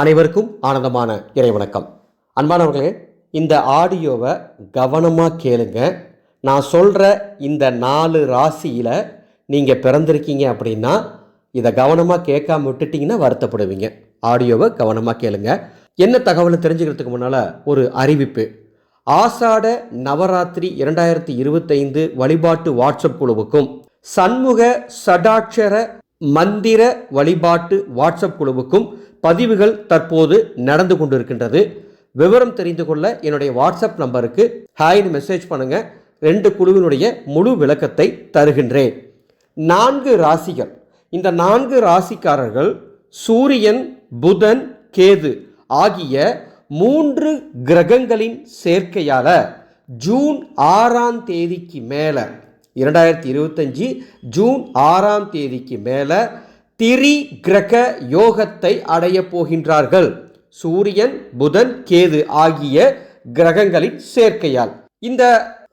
அனைவருக்கும் ஆனந்தமான இறைவணக்கம் அன்பானவர்களே இந்த ஆடியோவை கவனமாக கேளுங்க. நான் சொல்கிற இந்த நாலு ராசியில் நீங்கள் பிறந்திருக்கீங்க அப்படின்னா இதை கவனமாக கேட்காம விட்டுட்டிங்கன்னா வருத்தப்படுவீங்க. ஆடியோவை கவனமாக கேளுங்க. என்ன தகவலை தெரிஞ்சுக்கிறதுக்கு முன்னால் ஒரு அறிவிப்பு. ஆசாட நவராத்திரி இரண்டாயிரத்தி இருபத்தைந்து வழிபாட்டு வாட்ஸ்அப் குழுவுக்கும் சண்முக சடாட்சர மந்திர வழிபாட்டு வாட்ஸ்அப் குழுவுக்கும் பதிவுகள் தற்போது நடந்து கொண்டிருக்கின்றது. விவரம் தெரிந்து கொள்ள என்னுடைய வாட்ஸ்அப் நம்பருக்கு ஹாய்னு மெசேஜ் பண்ணுங்க. ரெண்டு குழுவினுடைய முழு விளக்கத்தை தருகின்றேன். நான்கு ராசிகள். இந்த நான்கு ராசிக்காரர்கள் சூரியன் புதன் கேது ஆகிய மூன்று கிரகங்களின் சேர்க்கையால் ஜூன் ஆறாம் தேதிக்கு மேலே இரண்டாயிரத்தி இருபத்தஞ்சி ஜூன் ஆறாம் தேதிக்கு மேலே திரி கிரக யோகத்தை அடைய போகின்றார்கள். சூரியன் புதன் கேது ஆகிய கிரகங்களின் சேர்க்கையால். இந்த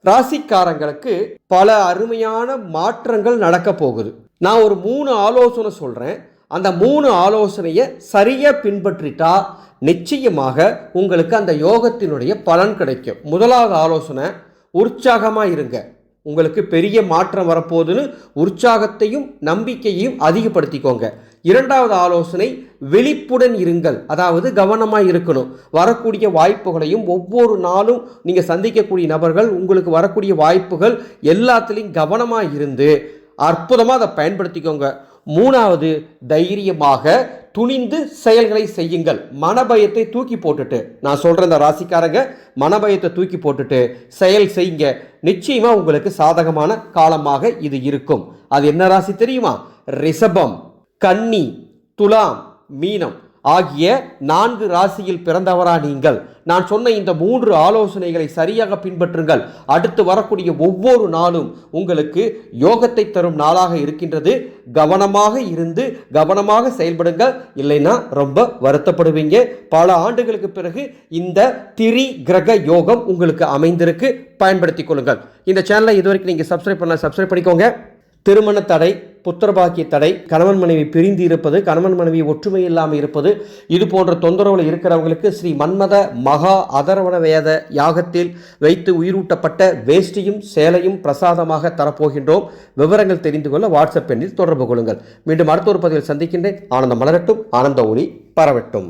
ராசிக்காரங்களுக்கு பல அருமையான மாற்றங்கள் நடக்க போகுது. நான் ஒரு மூணு ஆலோசனை சொல்கிறேன் அந்த மூணு ஆலோசனையை சரியாக பின்பற்றிட்டா நிச்சயமாக உங்களுக்கு அந்த யோகத்தினுடைய பலன் கிடைக்கும். முதலாவது ஆலோசனை உற்சாகமாக இருங்க. உங்களுக்கு பெரிய மாற்றம் வரப்போகுதுன்னு உற்சாகத்தையும் நம்பிக்கையையும் அதிகப்படுத்திக்கோங்க. இரண்டாவது ஆலோசனை விழிப்புடன் இருங்கள். அதாவது கவனமாக இருக்கணும். வரக்கூடிய வாய்ப்புகளையும் ஒவ்வொரு நாளும் நீங்கள் சந்திக்கக்கூடிய நபர்கள் உங்களுக்கு வரக்கூடிய வாய்ப்புகள் எல்லாத்துலேயும் கவனமாக இருந்து அற்புதமாக அதை பயன்படுத்திக்கோங்க. மூணாவது தைரியமாக துணிந்து செயல்களை செய்யுங்கள். மனபயத்தை தூக்கி போட்டுட்டு நான் சொல்கிற இந்த ராசிக்காரங்க மனபயத்தை தூக்கி போட்டுட்டு செயல் செய்யுங்க. நிச்சயமாக உங்களுக்கு சாதகமான காலமாக இது இருக்கும். அது என்ன ராசி தெரியுமா? ரிஷபம் கன்னி துலாம் மீனம். ஆகிய நான்கு ராசியில் பிறந்தவரா நீங்கள். நான் சொன்ன இந்த மூன்று ஆலோசனைகளை சரியாக பின்பற்றுங்கள். அடுத்து வரக்கூடிய ஒவ்வொரு நாளும் உங்களுக்கு யோகத்தை தரும் நாளாக இருக்கின்றது. கவனமாக இருந்து கவனமாக செயல்படுங்கள். இல்லைன்னா ரொம்ப வருத்தப்படுவீங்க. பல ஆண்டுகளுக்கு பிறகு இந்த திரி கிரக யோகம் உங்களுக்கு அமைந்திருக்கு. பயன்படுத்திக் கொள்ளுங்கள். இந்த சேனலை இதுவரைக்கும் நீங்கள் சப்ஸ்கிரைப் பண்ண சப்ஸ்கிரைப் பண்ணிக்கோங்க. திருமண தடை புத்திரபாக்கிய தடை கணவன் மனைவி பிரிந்து இருப்பது கணவன் மனைவி ஒற்றுமை இல்லாமல் இருப்பது இது போன்ற தொந்தரவுகள் இருக்கிறவங்களுக்கு ஸ்ரீ மன்மத மகா அதரவண வேத யாகத்தில் வைத்து உயிரூட்டப்பட்ட வேஷ்டியும் சேலையும் பிரசாதமாக தரப்போகின்றோம். விவரங்கள் தெரிந்து கொள்ள வாட்ஸ்அப் எண்ணில் தொடர்பு கொள்ளுங்கள். மீண்டும் அடுத்த ஒரு பதிவில் சந்திக்கின்றேன். ஆனந்த மலரட்டும் ஆனந்த ஒளி பரவட்டும்.